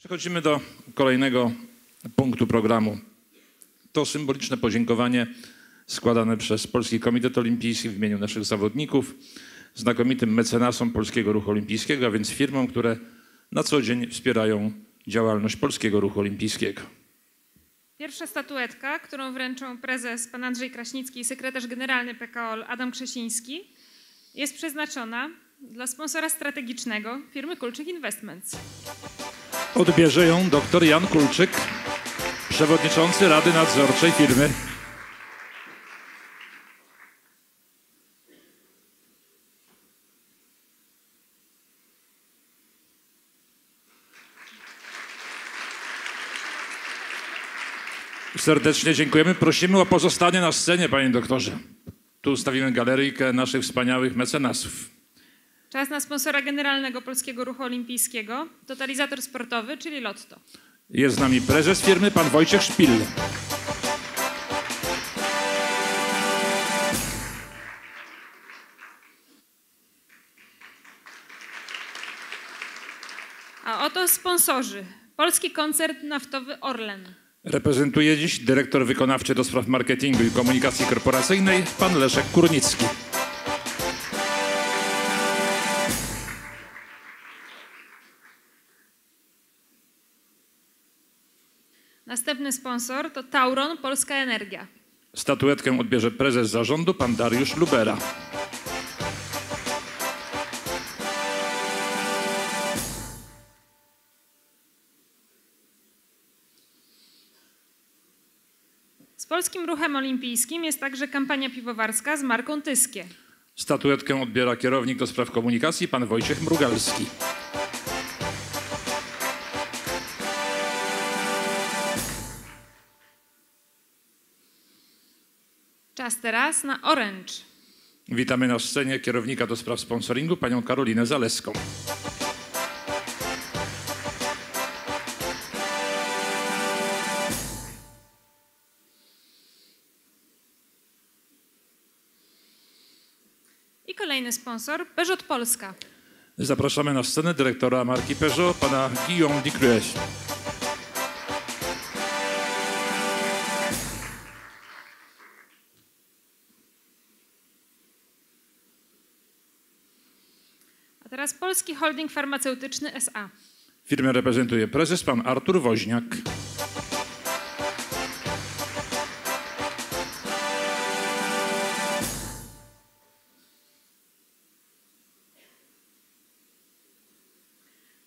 Przechodzimy do kolejnego punktu programu. To symboliczne podziękowanie składane przez Polski Komitet Olimpijski w imieniu naszych zawodników, znakomitym mecenasom Polskiego Ruchu Olimpijskiego, a więc firmom, które na co dzień wspierają działalność Polskiego Ruchu Olimpijskiego. Pierwsza statuetka, którą wręczą prezes pan Andrzej Kraśnicki i sekretarz generalny PKOL Adam Krzesiński, jest przeznaczona dla sponsora strategicznego firmy Kulczyk Investments. Odbierze ją dr Jan Kulczyk, przewodniczący Rady Nadzorczej firmy. Serdecznie dziękujemy. Prosimy o pozostanie na scenie, panie doktorze. Tu ustawimy galeryjkę naszych wspaniałych mecenasów. Czas na sponsora generalnego Polskiego Ruchu Olimpijskiego, totalizator sportowy, czyli Lotto. Jest z nami prezes firmy, pan Wojciech Szpil. A oto sponsorzy. Polski koncert naftowy Orlen. Reprezentuje dziś dyrektor wykonawczy do spraw marketingu i komunikacji korporacyjnej, pan Leszek Kurnicki. Następny sponsor to Tauron Polska Energia. Statuetkę odbierze prezes zarządu, pan Dariusz Lubera. Z Polskim Ruchem Olimpijskim jest także kampania piwowarska z marką Tyskie. Statuetkę odbiera kierownik do spraw komunikacji, pan Wojciech Mrugalski. Czas teraz na Orange. Witamy na scenie kierownika do spraw sponsoringu, panią Karolinę Zaleską. I kolejny sponsor Peugeot Polska. Zapraszamy na scenę dyrektora marki Peugeot, pana Guillaume Dicrues. Teraz Polski Holding Farmaceutyczny SA. Firmę reprezentuje prezes, pan Artur Woźniak.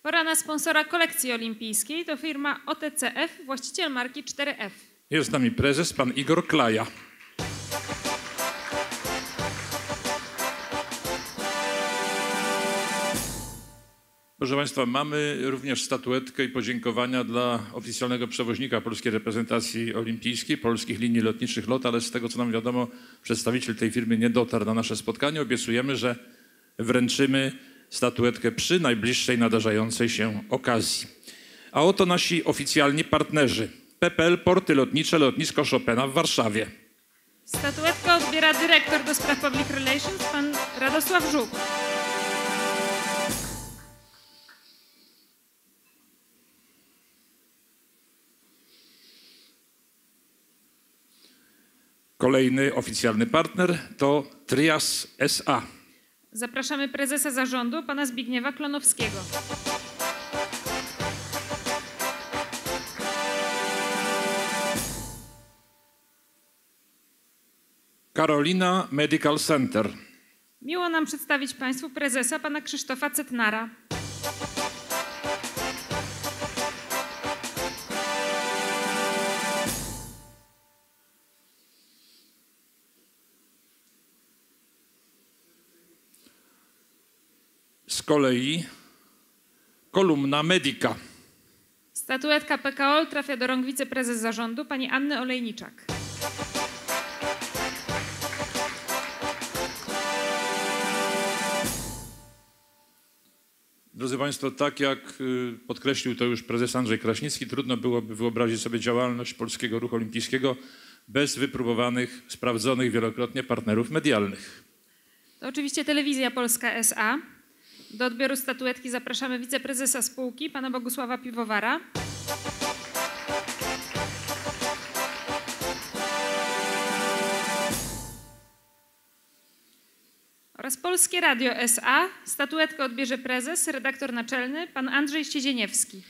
Pora na sponsora kolekcji olimpijskiej. To firma OTCF, właściciel marki 4F. Jest z nami prezes, pan Igor Klaja. Proszę Państwa, mamy również statuetkę i podziękowania dla oficjalnego przewoźnika polskiej reprezentacji olimpijskiej, polskich linii lotniczych LOT, ale z tego co nam wiadomo, przedstawiciel tej firmy nie dotarł na nasze spotkanie. Obiecujemy, że wręczymy statuetkę przy najbliższej nadarzającej się okazji. A oto nasi oficjalni partnerzy. PPL Porty Lotnicze Lotnisko Chopina w Warszawie. Statuetkę odbiera dyrektor do spraw public relations, pan Radosław Żuk. Kolejny oficjalny partner to Trias SA. Zapraszamy prezesa zarządu, pana Zbigniewa Klonowskiego. Carolina Medical Center. Miło nam przedstawić państwu prezesa, pana Krzysztofa Cetnara. Z kolei kolumna Medica. Statuetka PKOL trafia do rąk wiceprezes zarządu, pani Anny Olejniczak. Drodzy Państwo, tak jak y, podkreślił to już prezes Andrzej Kraśnicki, trudno byłoby wyobrazić sobie działalność Polskiego Ruchu Olimpijskiego bez wypróbowanych, sprawdzonych wielokrotnie partnerów medialnych. To oczywiście Telewizja Polska SA. Do odbioru statuetki zapraszamy wiceprezesa spółki, pana Bogusława Piwowara. Oraz Polskie Radio SA. Statuetkę odbierze prezes, redaktor naczelny, pan Andrzej Ściedzieniewski.